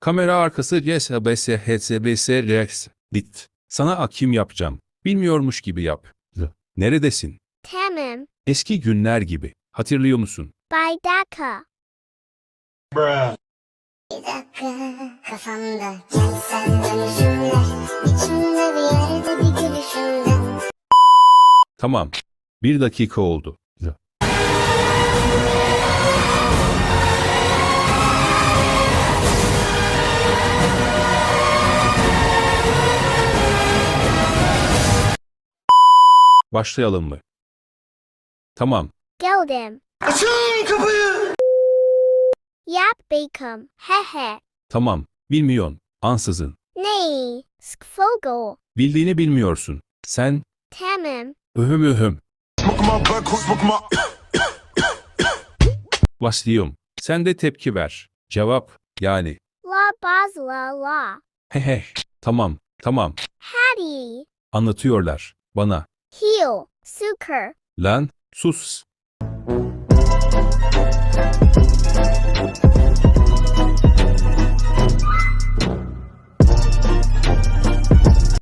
Kamera arkası YSBS HSBS Rex. Dit. Sana akim yapacağım. Bilmiyormuş gibi yap. Neredesin? Tamam. Eski günler gibi. Hatırlıyor musun? By dakika. Bir dakika kafamda kentsel dönüşümler İçimde bir yerde bir gülüşümden Tamam. Bir dakika oldu. Başlayalım mı? Tamam. Geldim. Açın kapıyı. Yap bekum. Hehe. Tamam. Bilmiyorsun. Ansızın. Nee. Skvogel. Bildiğini bilmiyorsun. Sen Tamam. öhüm öhüm. Başlıyorum. Sen de tepki ver. Cevap yani. La bazla la. Hehe. Tamam. Tamam. Hattie. Anlatıyorlar. Bana. Heel. Suker. Lan sus.